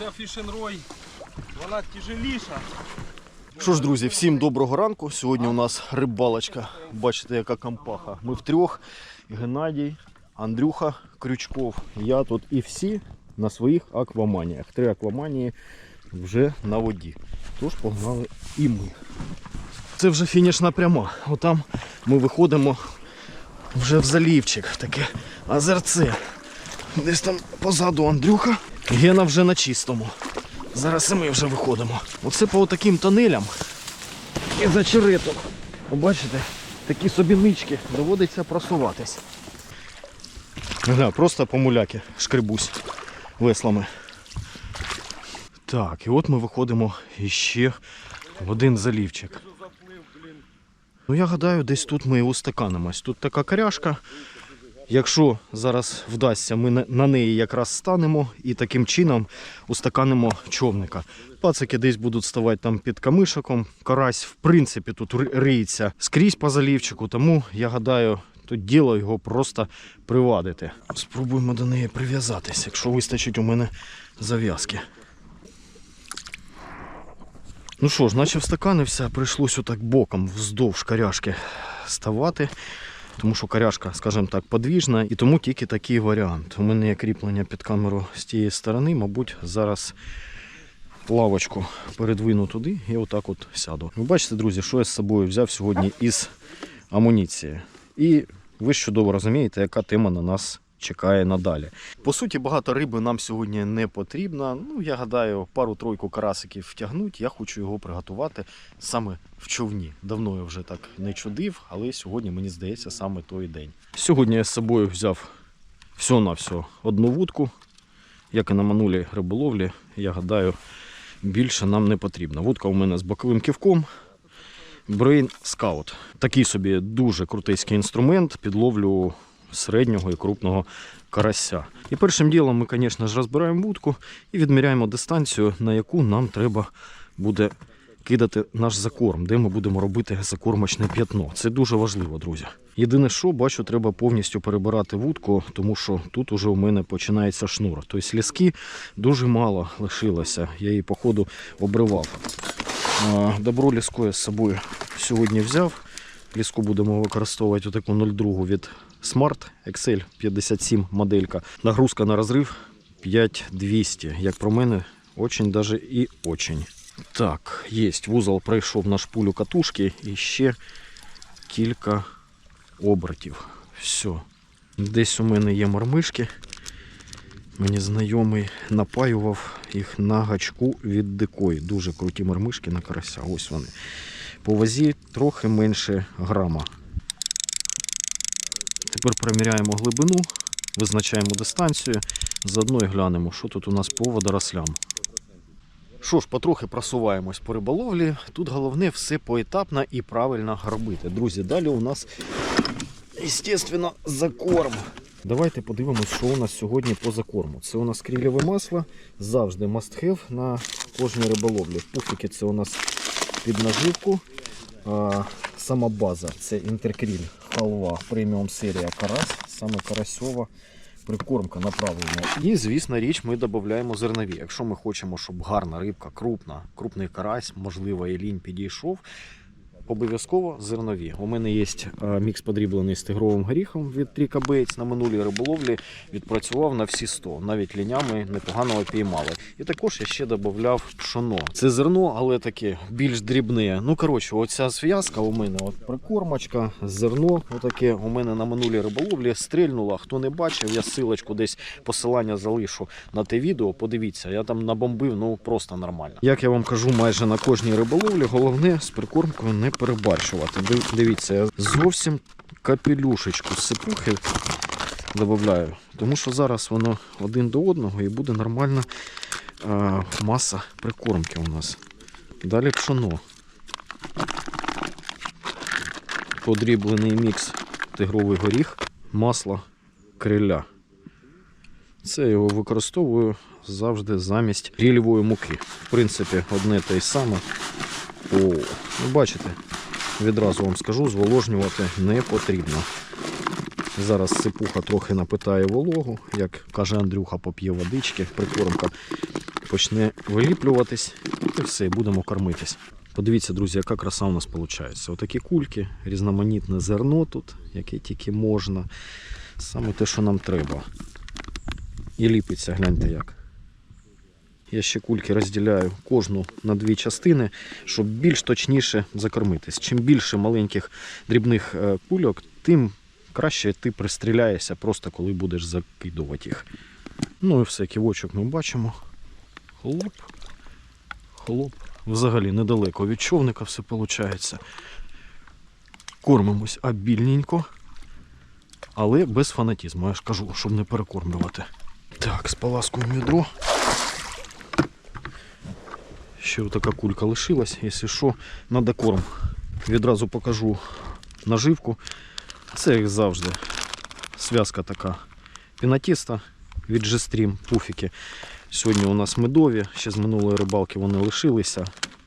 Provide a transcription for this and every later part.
Ця фішенрой, вона тяжеліша. Що ж, друзі, всім доброго ранку. Сьогодні у нас рибалочка. Бачите, яка кампаха. Ми втрьох. Геннадій, Андрюха, Крючков. Я тут і всі на своїх акваманіях. Три акваманії вже на воді. Тож погнали і ми. Це вже фінішна пряма. Отам ми виходимо вже в залівчик. Таке озерце. Десь там позаду Андрюха. Гена вже на чистому. Зараз і ми вже виходимо. Оце по таким тонелям і за череток. Бачите, такі собі нички доводиться просуватись. Гля, просто по муляки шкребусь веслами. Так, і от ми виходимо іще в один залівчик. Ну я гадаю, десь тут ми і устаканимось. Тут така коряшка. Якщо зараз вдасться, ми на- неї якраз станемо і таким чином устаканимо човника. Пацики десь будуть ставати там під камишиком. Карась, в принципі, тут риється скрізь по залівчику, тому я гадаю, тут діло його просто привадити. Спробуємо до неї прив'язатись, якщо вистачить у мене зав'язки. Ну що ж, наче встаканився, прийшлось отак боком вздовж коряшки ставати тому що коряшка, скажімо так, подвіжна, і тому тільки такий варіант. У мене є кріплення під камеру з тієї сторони, мабуть, зараз лавочку передвину туди і отак от сяду. Ви бачите, друзі, що я з собою взяв сьогодні із амуніції. І ви ж чудово розумієте, яка тема на нас чекає надалі. По суті, багато риби нам сьогодні не потрібно. Ну, я гадаю, пару-тройку карасиків втягнуть. Я хочу його приготувати саме в човні. Давно я вже так не чудив, але сьогодні мені здається саме той день. Сьогодні я з собою взяв все одну вудку, як і на манулі риболовлі. Я гадаю, більше нам не потрібно. Вудка у мене з боковим ківком. Brain Scout. Такий собі дуже крутийський інструмент під ловлю середнього і крупного карася. І першим ділом ми, звісно ж, розбираємо вудку і відміряємо дистанцію, на яку нам треба буде кидати наш закорм, де ми будемо робити закормочне п'ятно. Це дуже важливо, друзі. Єдине, що бачу, треба повністю перебирати вудку, тому що тут уже у мене починається шнур. Тобто ліски дуже мало лишилося. Я її, походу, обривав. Добро ліско я з собою сьогодні взяв. Ліску будемо використовувати отаку 0,2 від Smart Excel 57 моделька. Нагрузка на розрив 5200. Як про мене, очень даже і очень. Так, є. Вузол пройшов на шпулю катушки і ще кілька обертів. Все. Десь у мене є мармишки. Мені знайомий напаював їх на гачку від дикої. Дуже круті мармишки на карася. Ось вони. По вазі трохи менше грама. Тепер переміряємо глибину, визначаємо дистанцію, заодно і глянемо, що тут у нас по водорослям. Що ж, потрохи просуваємось по риболовлі. Тут головне все поетапно і правильно робити. Друзі, далі у нас, звісно, закорм. Давайте подивимось, що у нас сьогодні по закорму. Це у нас крілєве масло, завжди must have на кожній риболовлі. Пуфіки це у нас під наживку. А, сама база це інтеркріль халва преміум серія карась, саме карасьова прикормка направлена. І, звісно, річ, ми додаємо зернові. Якщо ми хочемо, щоб гарна рибка, крупна, крупний карась, можливо, і лінь підійшов. Обов'язково зернові. У мене є е, мікс подріблений з тигровим горіхом від Тріка Бейтс на минулій риболовлі. Відпрацював на всі 100. Навіть лінями непогано піймали. І також я ще додавав пшоно. Це зерно, але таке більш дрібне. Ну коротше, оця зв'язка у мене от прикормочка, зерно. Отаке у мене на минулій риболовлі стрільнула. Хто не бачив, я силочку десь посилання залишу на те відео. Подивіться, я там набомбив, ну просто нормально. Як я вам кажу, майже на кожній риболовлі головне з прикормкою не перебарщувати. Дивіться, я зовсім капелюшечку з сипухи додаю, тому що зараз воно один до одного і буде нормальна е, маса прикормки у нас. Далі пшоно. Подріблений мікс тигровий горіх, масло криля. Це я його використовую завжди замість рільової муки. В принципі, одне те й саме. О, ну бачите, відразу вам скажу, зволожнювати не потрібно. Зараз сипуха трохи напитає вологу, як каже Андрюха, поп'є водички, прикормка почне виліплюватись і все, будемо кормитись. Подивіться, друзі, яка краса у нас виходить. Отакі кульки, різноманітне зерно тут, яке тільки можна. Саме те, що нам треба. І ліпиться, гляньте як. Я ще кульки розділяю кожну на дві частини, щоб більш точніше закормитись. Чим більше маленьких дрібних е, кульок, тим краще ти пристріляєшся просто коли будеш закидувати їх. Ну і все, ківочок ми бачимо. Хлоп. Хлоп. Взагалі недалеко від човника все виходить. Кормимось обільненько, але без фанатізму. Я ж кажу, щоб не перекормлювати. Так, споласкуємо відро. Ще така кулька лишилась, якщо що, треба корм. Відразу покажу наживку. Це як завжди. Зв'язка така пінатіста від G-Stream, пуфіки. Сьогодні у нас медові, ще з минулої рибалки вони лишилися,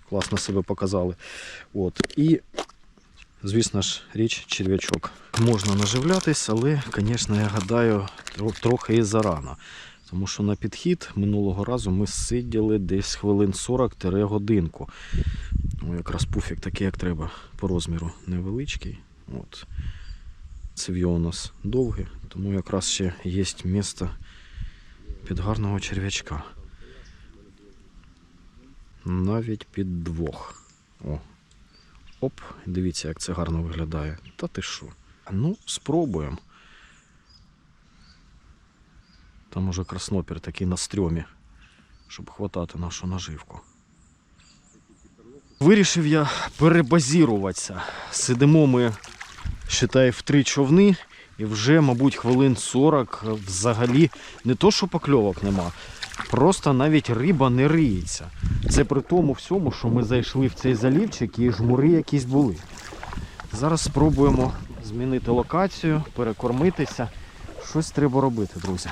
класно себе показали. От. І, звісно ж, річ черв'ячок. Можна наживлятись, але, звісно, я гадаю, трохи і зарано. Тому що на підхід минулого разу ми сиділи десь хвилин 40-годинку. Ну, якраз пуфік такий, як треба, по розміру невеличкий. От. Цев'йо у нас довге, тому якраз ще є місце під гарного черв'ячка. Навіть під двох. О. Оп, дивіться, як це гарно виглядає. Та ти що? Ну, спробуємо. Там уже краснопір такий на стрьомі, щоб хватати нашу наживку. Вирішив я перебазіруватися. Сидимо ми, считай, в три човни, і вже, мабуть, хвилин 40 взагалі не то, що покльовок нема, просто навіть риба не риється. Це при тому всьому, що ми зайшли в цей залівчик і жмури якісь були. Зараз спробуємо змінити локацію, перекормитися. Щось треба робити, друзі.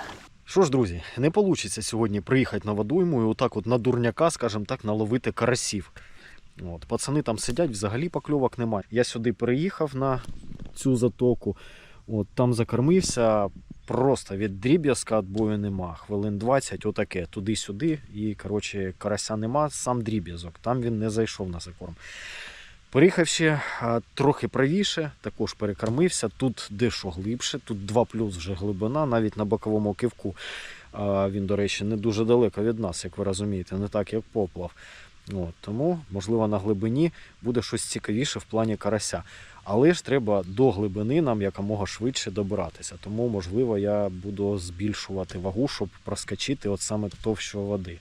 Що ж, друзі, не вийде сьогодні приїхати на водойму і отак от на дурняка, скажімо так, наловити карасів. От, пацани там сидять, взагалі покльовок немає. Я сюди переїхав на цю затоку, от, там закормився, просто від дріб'язка відбою нема. Хвилин 20, отаке, туди-сюди. І коротше, карася нема, сам дріб'язок. Там він не зайшов на закорм. Переїхав ще трохи правіше, також перекормився. Тут дещо глибше, тут 2 плюс вже глибина, навіть на боковому кивку. Він, до речі, не дуже далеко від нас, як ви розумієте, не так, як поплав. От, тому, можливо, на глибині буде щось цікавіше в плані карася. Але ж треба до глибини нам якомога швидше добиратися. Тому, можливо, я буду збільшувати вагу, щоб проскочити от саме товщу води.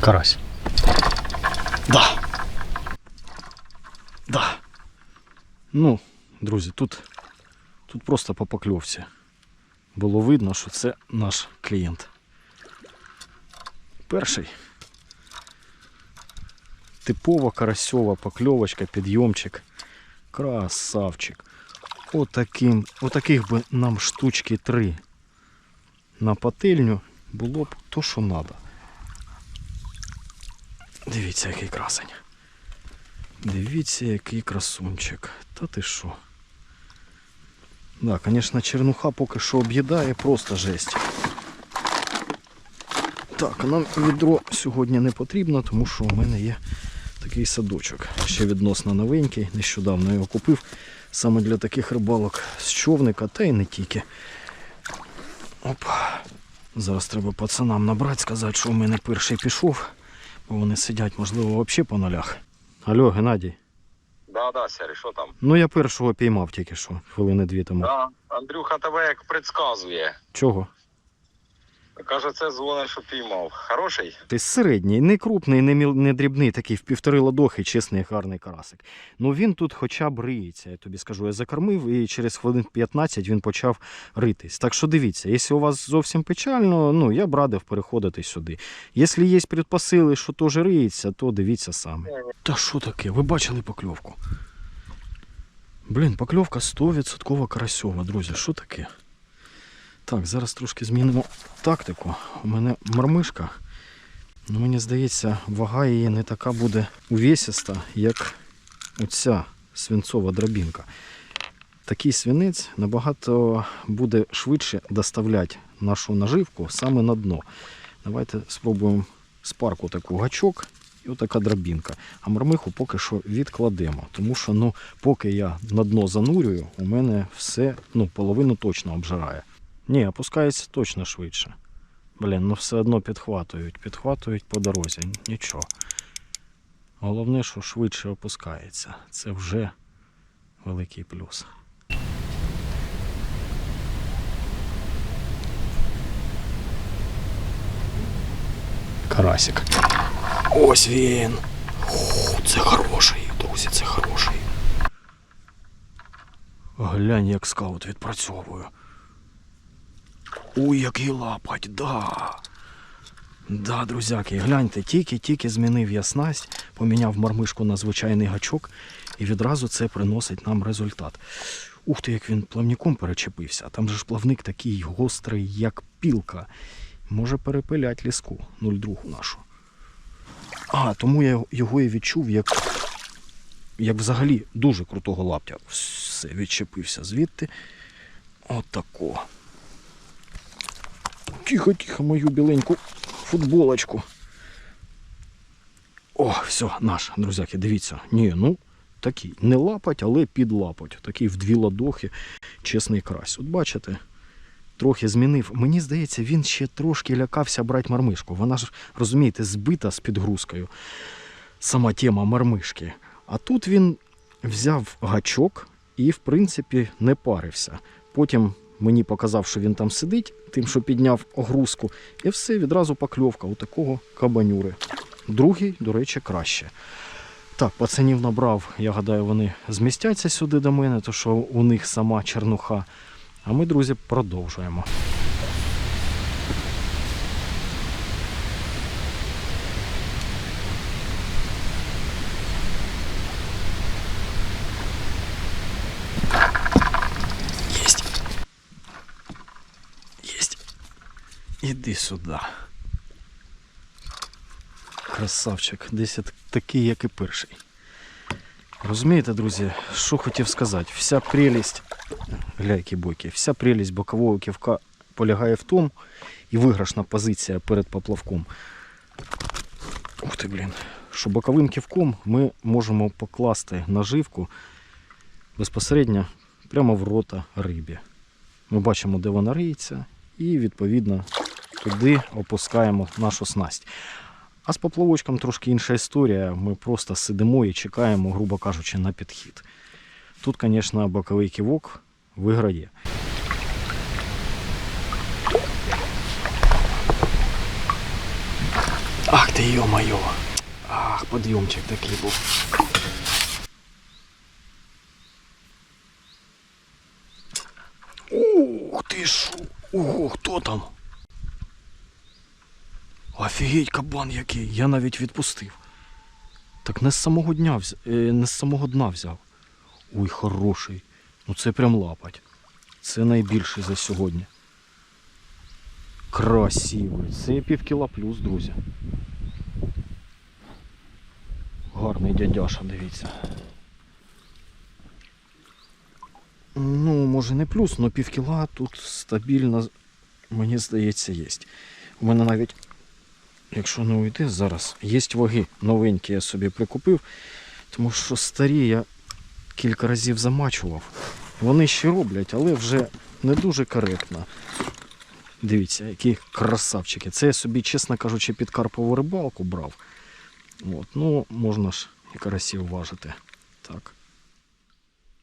Карась. Да. Да. Ну, друзі, тут, тут просто по покльовці. Було видно, що це наш клієнт. Перший. Типова карасьова покльовочка, підйомчик. Красавчик. Отаким, отаких би нам штучки три. На пательню було б то, що треба. Дивіться, який красень. Дивіться, який красунчик. Та ти що? Да, звісно, чернуха поки що об'їдає, просто жесть. Так, нам відро сьогодні не потрібно, тому що у мене є такий садочок. Ще відносно новенький, нещодавно його купив. Саме для таких рибалок з човника, та й не тільки. Оп. Зараз треба пацанам набрати, сказати, що у мене перший пішов. Бо вони сидять, можливо, взагалі по нулях. Алло, Геннадій. Да, да, Сері, що там? Ну я першого піймав тільки що, хвилини дві тому. Да, Андрюха тебе як предсказує. Чого? Каже, це дзвонить, що піймав. Хороший? Ти середній, не крупний, не, міл, не дрібний, такий в півтори ладохи, чесний, гарний карасик. Ну він тут хоча б риється, я тобі скажу. Я закормив і через хвилин 15 він почав ритись. Так що дивіться, якщо у вас зовсім печально, ну я б радив переходити сюди. Якщо є предпосили, що теж риється, то дивіться самі. Та що таке? Ви бачили покльовку? Блін, покльовка 100% карасьова, друзі. Що таке? Так, зараз трошки змінимо тактику. У мене мармишка. Ну, мені здається, вага її не така буде увесиста, як оця свинцова драбінка. такий свинець набагато буде швидше доставляти нашу наживку саме на дно. Давайте спробуємо з парку таку гачок і отака драбінка. А мармиху поки що відкладемо, тому що ну, поки я на дно занурюю, у мене все ну, половину точно обжирає. Ні, опускається точно швидше. Блін, ну все одно підхватують, підхватують по дорозі. Нічого. Головне, що швидше опускається. Це вже великий плюс. Карасик. Ось він. О, це хороший, друзі, це хороший. Глянь, як скаут відпрацьовує. Ой, який лапать, да. Да, друзяки, гляньте, тільки-тільки змінив я снасть, поміняв мармишку на звичайний гачок, і відразу це приносить нам результат. Ух ти, як він плавником перечепився, там же ж плавник такий гострий, як пілка. Може перепилять ліску 02 нашу. А, тому я його і відчув як, як взагалі дуже крутого лаптя. Все, відчепився звідти. Отако. Тихо, тихо, мою біленьку футболочку. О, все, наш, друзяки, дивіться. Ні, ну, такий. Не лапать, але підлапать. Такий в дві ладохи, чесний карась. От бачите, трохи змінив. Мені здається, він ще трошки лякався брати мармишку. Вона ж, розумієте, збита з підгрузкою. Сама тема мармишки. А тут він взяв гачок і, в принципі, не парився. Потім мені показав, що він там сидить, тим, що підняв огрузку, і все, відразу покльовка у такого кабанюри. Другий, до речі, краще. Так, пацанів набрав, я гадаю, вони змістяться сюди до мене, то що у них сама чернуха. А ми, друзі, продовжуємо. Єсть. Єсть. Іди сюди. Красавчик, десь такий, як і перший. Розумієте, друзі, що хотів сказати? Вся прелість, гляйки бойки, вся прелість бокового ківка полягає в тому, і виграшна позиція перед поплавком. Ух ти, блін. Що боковим ківком ми можемо покласти наживку безпосередньо прямо в рота рибі. Ми бачимо, де вона риється, і відповідно туди опускаємо нашу снасть. А з поплавочком трошки інша історія. Ми просто сидимо і чекаємо, грубо кажучи, на підхід. Тут, звісно, боковий ківок виграє. Ах ти йо-моє! Ах, подйомчик такий був. Ух ти шо! Ого, хто там? Офігеть, кабан який, я навіть відпустив. Так не з самого дня взяв, не з самого дна взяв. Ой, хороший. Ну це прям лапать. Це найбільший за сьогодні. Красивий. Це пів кіла плюс, друзі. Гарний дядяша, дивіться. Ну, може не плюс, але пів кіла тут стабільно, мені здається, є. У мене навіть якщо не уйде зараз, є ваги новенькі я собі прикупив, тому що старі я кілька разів замачував. Вони ще роблять, але вже не дуже коректно. Дивіться, які красавчики. Це я собі, чесно кажучи, під карпову рибалку брав. От, ну, можна ж і карасів важити. Так.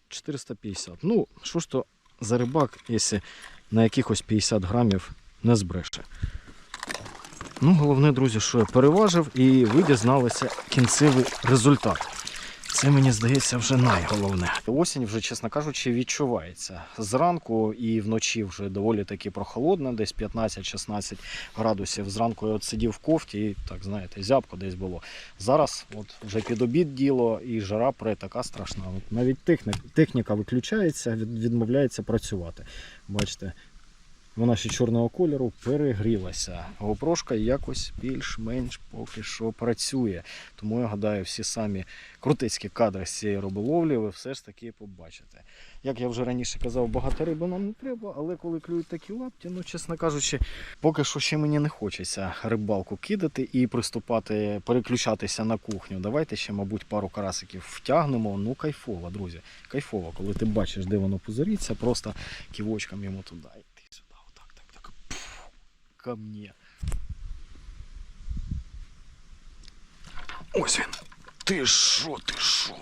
450. Ну, що ж то за рибак, якщо на якихось 50 грамів не збреше. Ну, головне, друзі, що я переважив і ви дізналися кінцевий результат. Це мені здається вже найголовне. Осінь вже, чесно кажучи, відчувається. Зранку і вночі вже доволі таки прохолодно, десь 15-16 градусів. Зранку я от сидів в кофті і так, знаєте, зябко десь було. Зараз от вже під обід діло і жара пре така страшна. От навіть техніка, техніка виключається, від- відмовляється працювати. Бачите, вона ще чорного кольору перегрілася. Гопрошка якось більш-менш поки що працює. Тому я гадаю, всі самі крутицькі кадри з цієї риболовлі ви все ж таки побачите. Як я вже раніше казав, багато риби нам не треба, але коли клюють такі лапті, ну чесно кажучи, поки що ще мені не хочеться рибалку кидати і приступати, переключатися на кухню. Давайте ще, мабуть, пару карасиків втягнемо. Ну, кайфово, друзі. Кайфово, коли ти бачиш, де воно пузириться, просто ківочком йому туди. Іди сюди, отак, так, так. Пф, ко мне. Ось він. Ти що, ти що?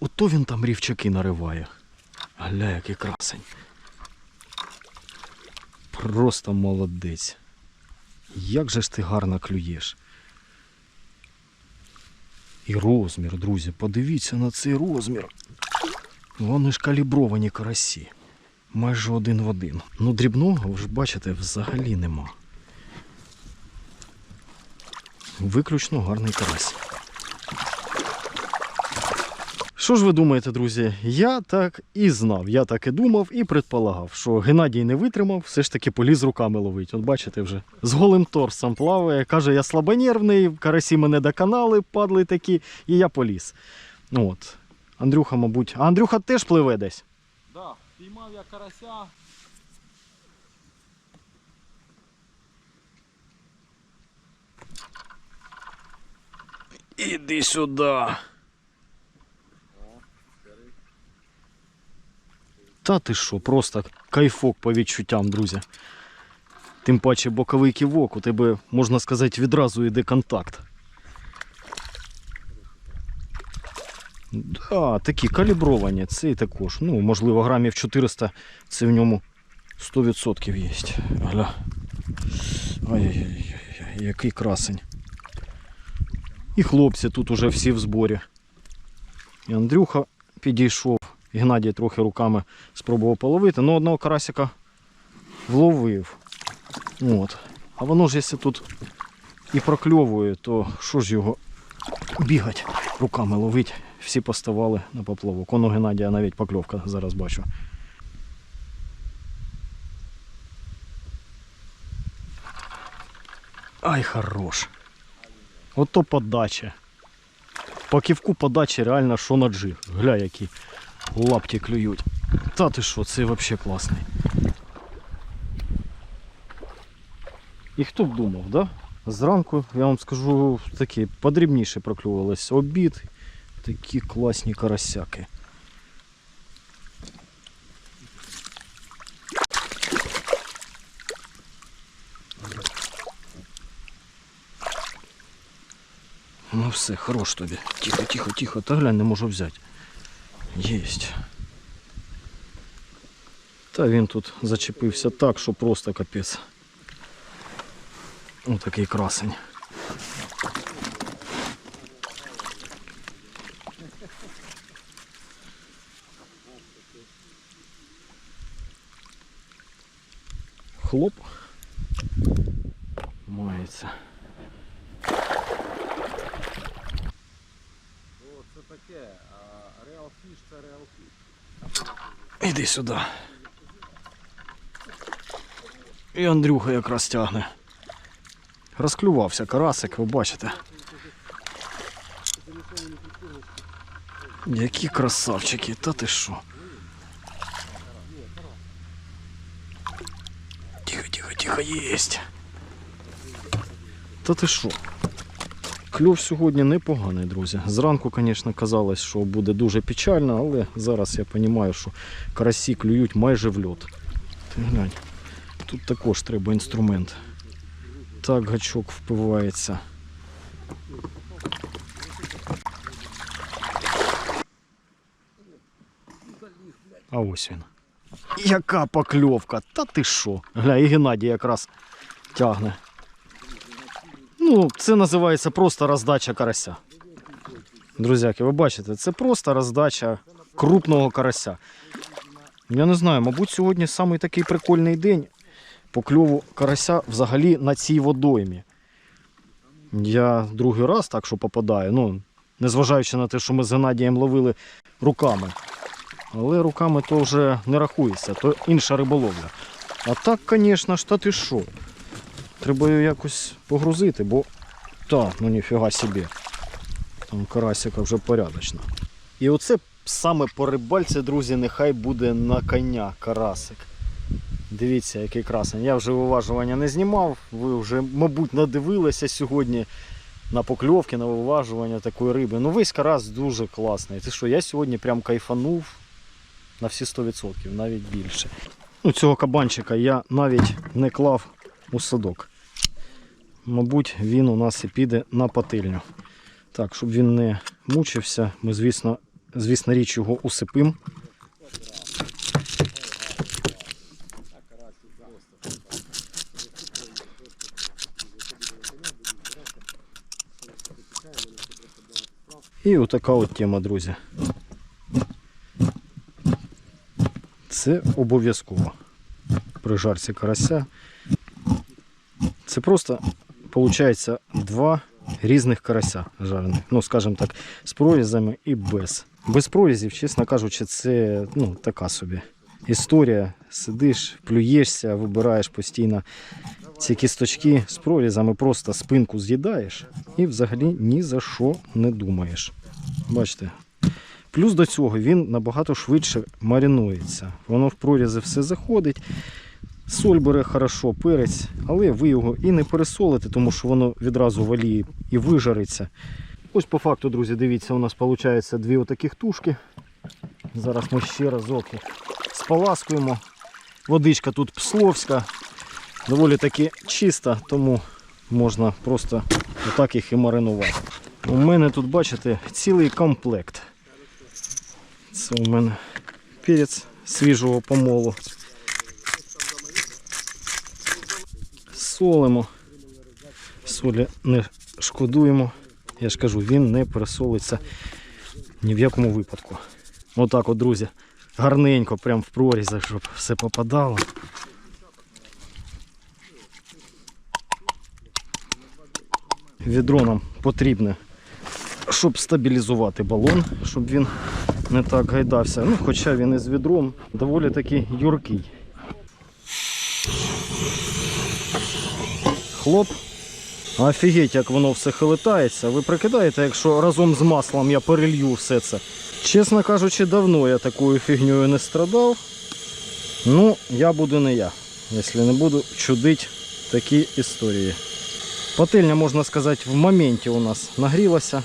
Ото він там рівчаки нариває. Гля, який красень. Просто молодець. Як же ж ти гарно клюєш. І розмір, друзі, подивіться на цей розмір. Вони ж калібровані карасі. Майже один в один. Ну, дрібного, ви ж бачите, взагалі нема. Виключно гарний карась. Що ж ви думаєте, друзі? Я так і знав, я так і думав і предполагав, що Геннадій не витримав, все ж таки поліз руками ловить. От бачите вже, з голим торсом плаває, каже, я слабонервний, карасі мене доконали, падли такі, і я поліз. От. Андрюха, мабуть. А Андрюха теж пливе десь. Да, піймав я карася. Іди сюди. Та ти що, просто кайфок по відчуттям, друзі. Тим паче боковий ківок, у тебе, можна сказати, відразу йде контакт. Да, такі калібровані, цей також. Ну, можливо, грамів 400 це в ньому 100% є. Гля. Ай-яй-яй, який красень. І хлопці тут уже всі в зборі. І Андрюха підійшов. Геннадій трохи руками спробував половити, але одного карасика вловив. От. А воно ж, якщо тут і прокльовує, то що ж його бігать, руками ловить. Всі поставали на поплавок. Он у Геннадія навіть покльовка зараз бачу. Ай, хорош. Ото подача. По ківку подачі реально що на джир. Гля, які лапті клюють. Та ти що, це взагалі класний. І хто б думав, да? Зранку, я вам скажу, такі подрібніше проклювались. Обід, такі класні карасяки. Ну все, хорош тобі. Тихо, тихо, тихо. Та глянь, не можу взяти. Єсть. Та він тут зачепився так, що просто капець. Ось такий красень. Хлоп. Мається. О, це таке. Реал фіш це реал фіш. Іди сюди. І Андрюха якраз тягне. Розклювався карасик, ви бачите. Які красавчики, та ти що? Тихо, єсть. Та ти що? Кльов сьогодні непоганий, друзі. Зранку, звісно, казалось, що буде дуже печально, але зараз я розумію, що карасі клюють майже в льот. Ти глянь, тут також треба інструмент. Так гачок впивається. А ось він. Яка покльовка? Та ти що? Гля, і Геннадій якраз тягне. Ну, це називається просто роздача карася. Друзяки, ви бачите, це просто роздача крупного карася. Я не знаю, мабуть, сьогодні самий такий прикольний день по кльову карася взагалі на цій водоймі. Я другий раз так що попадаю. Ну, незважаючи на те, що ми з Геннадієм ловили руками. Але руками то вже не рахується, то інша риболовля. А так, звісно ж, та ти що? Треба її якось погрузити, бо та, ну ніфіга собі. Там карасика вже порядочно. І оце саме по рибальці, друзі, нехай буде на коня карасик. Дивіться, який красень. Я вже виважування не знімав. Ви вже, мабуть, надивилися сьогодні на покльовки, на виважування такої риби. Ну весь карась дуже класний. Ти що, я сьогодні прям кайфанув на всі 100%, навіть більше. Ну, цього кабанчика я навіть не клав у садок. Мабуть, він у нас і піде на пательню. Так, щоб він не мучився, ми, звісно, звісно річ його усипим. І отака от тема, друзі. Це обов'язково при жарці карася. Це просто, виходить, два різних карася жарених. Ну, скажімо так, з прорізами і без. Без прорізів, чесно кажучи, це ну, така собі історія. Сидиш, плюєшся, вибираєш постійно ці кісточки з прорізами, просто спинку з'їдаєш і взагалі ні за що не думаєш. Бачите. Плюс до цього він набагато швидше маринується. Воно в прорізи все заходить. Соль бере хорошо, перець, але ви його і не пересолите, тому що воно відразу в олії і вижариться. Ось по факту, друзі, дивіться, у нас виходить дві отаких тушки. Зараз ми ще разок їх споласкуємо. Водичка тут псловська, доволі таки чиста, тому можна просто отак їх і маринувати. У мене тут, бачите, цілий комплект. Це у мене перець свіжого помолу. Солимо. Солі не шкодуємо. Я ж кажу, він не пересолиться ні в якому випадку. Отак от, друзі, гарненько, прям в прорізах, щоб все попадало. Відро нам потрібне, щоб стабілізувати балон, щоб він не так гайдався. Ну, хоча він із відром доволі таки юркий. Хлоп. Офігеть, як воно все хилитається. Ви прикидаєте, якщо разом з маслом я перелью все це. Чесно кажучи, давно я такою фігньою не страдав. Ну, я буду не я, якщо не буду чудити такі історії. Пательня, можна сказати, в моменті у нас нагрілася.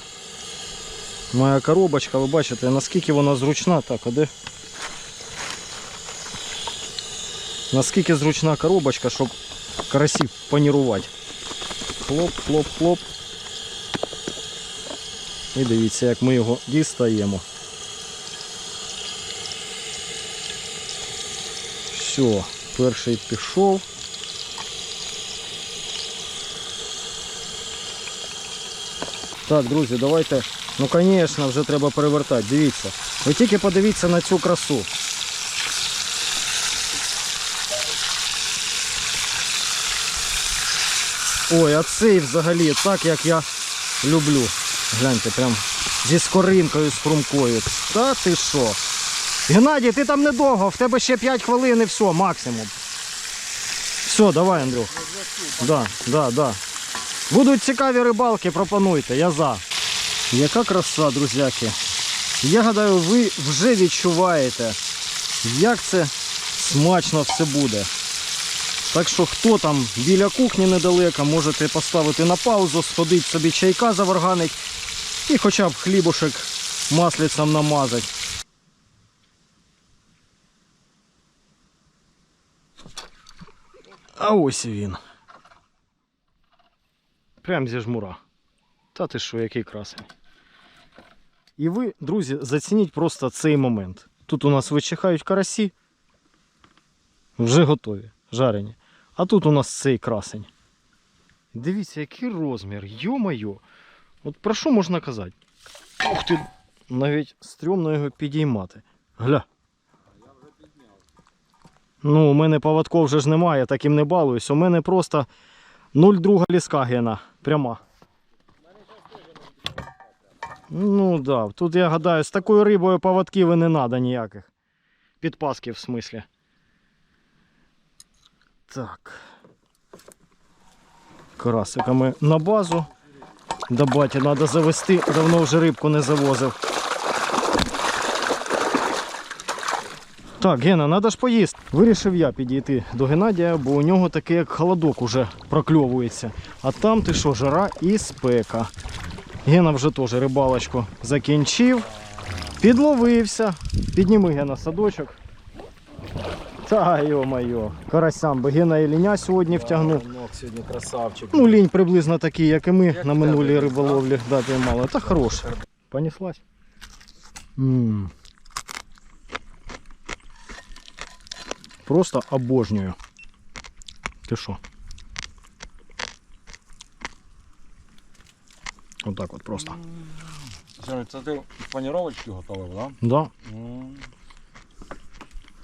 Моя коробочка, ви бачите, наскільки вона зручна. Так, а де? Наскільки зручна коробочка, щоб карасів панірувати. Хлоп, хлоп, хлоп. І дивіться, як ми його дістаємо. Все, перший пішов. Так, друзі, давайте. Ну, звісно, вже треба перевертати. Дивіться. Ви тільки подивіться на цю красу. Ой, а цей взагалі так, як я люблю. Гляньте, прям зі скоринкою, з хрумкою. Та ти що? Геннадій, ти там недовго, в тебе ще 5 хвилин і все, максимум. Все, давай, Андрюх. Да, да, да. Будуть цікаві рибалки, пропонуйте, я за. Яка краса, друзяки. Я гадаю, ви вже відчуваєте, як це смачно все буде. Так що хто там біля кухні недалеко, можете поставити на паузу, сходити собі чайка заварганить і хоча б хлібушек маслицем намазати. А ось він. Прям зі жмура. Та ти що, який красень. І ви, друзі, зацініть просто цей момент. Тут у нас вичихають карасі. Вже готові, жарені. А тут у нас цей красень. Дивіться, який розмір, йо-майо. От про що можна казати? Ух ти, навіть стрьомно його підіймати. Гля. Ну, у мене поводков вже ж немає, таким не балуюсь. У мене просто 0,2 ліска гена. Пряма. Ну да. тут я гадаю, з такою рибою поводків і не треба ніяких. Підпаски в смислі. Так. Карасиками на базу. До баті треба завести, давно вже рибку не завозив. Так, Гена, треба ж поїсти. Вирішив я підійти до Геннадія, бо у нього таке як холодок уже прокльовується. А там ти що, жара і спека. Гена вже теж рибалочку закінчив. Підловився. Підніми Гена садочок. Та йо-моє, карасям, бо Гена і ліня сьогодні втягнув. Сьогодні красавчик. Ну, лінь приблизно такий, як і ми на минулій риболовлі да, піймали. Та хороша. Понеслась. м Просто обожнюю. Ти що? Отак от просто. Сьогодні це ти паніровочки готовив, так? Да?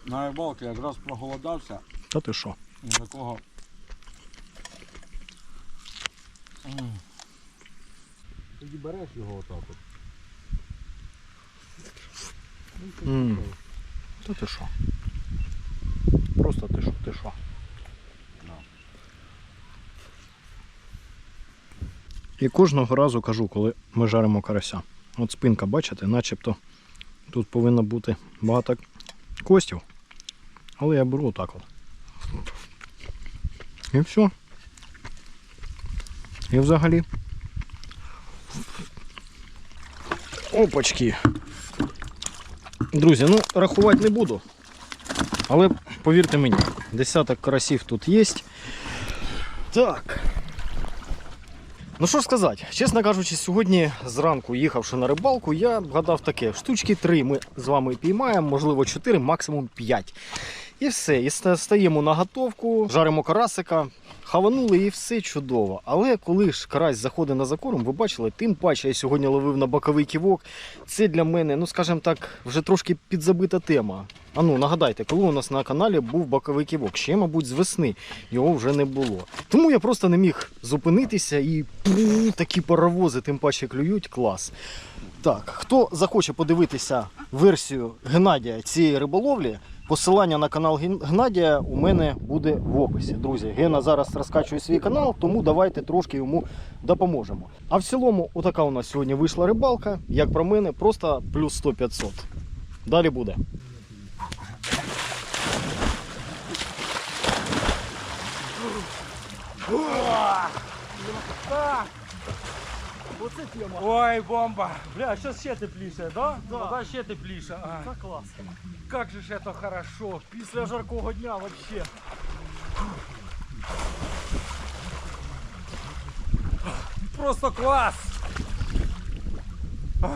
На рибалки якраз проголодався. Та ти що? Такого. Тоді береш його отак от. М. Та ти що? Просто ти що, ти що? І кожного разу кажу, коли ми жаримо карася. От спинка, бачите, начебто тут повинно бути багато костів. Але я беру отак от. І все. І взагалі. Опачки. Друзі, ну рахувати не буду. Але повірте мені, десяток карасів тут є. Так. Ну що сказати, чесно кажучи, сьогодні зранку їхавши на рибалку, я гадав таке: штучки 3 ми з вами піймаємо, можливо 4, максимум 5. І все. І стаємо на готовку, жаримо карасика, хаванули і все чудово. Але коли ж карась заходить на закорм, ви бачили, тим паче я сьогодні ловив на боковий ківок. Це для мене, ну скажімо так, вже трошки підзабита тема. А ну нагадайте, коли у нас на каналі був боковий ківок, ще, мабуть, з весни його вже не було. Тому я просто не міг зупинитися і пу, такі паровози, тим паче клюють, клас. Так, хто захоче подивитися версію Геннадія цієї риболовлі, посилання на канал Ген- Геннадія у мене буде в описі. Друзі, Гена зараз розкачує свій канал, тому давайте трошки йому допоможемо. А в цілому, отака у нас сьогодні вийшла рибалка. Як про мене, просто плюс 100-500. Далі буде. Оце тема. Ой, бомба! Бля, сейчас ще тепліше, да? Да. Вода ще тепліше. А, Це класно. как же ж это хорошо. Після жаркого дня взагалі. Просто класс! А,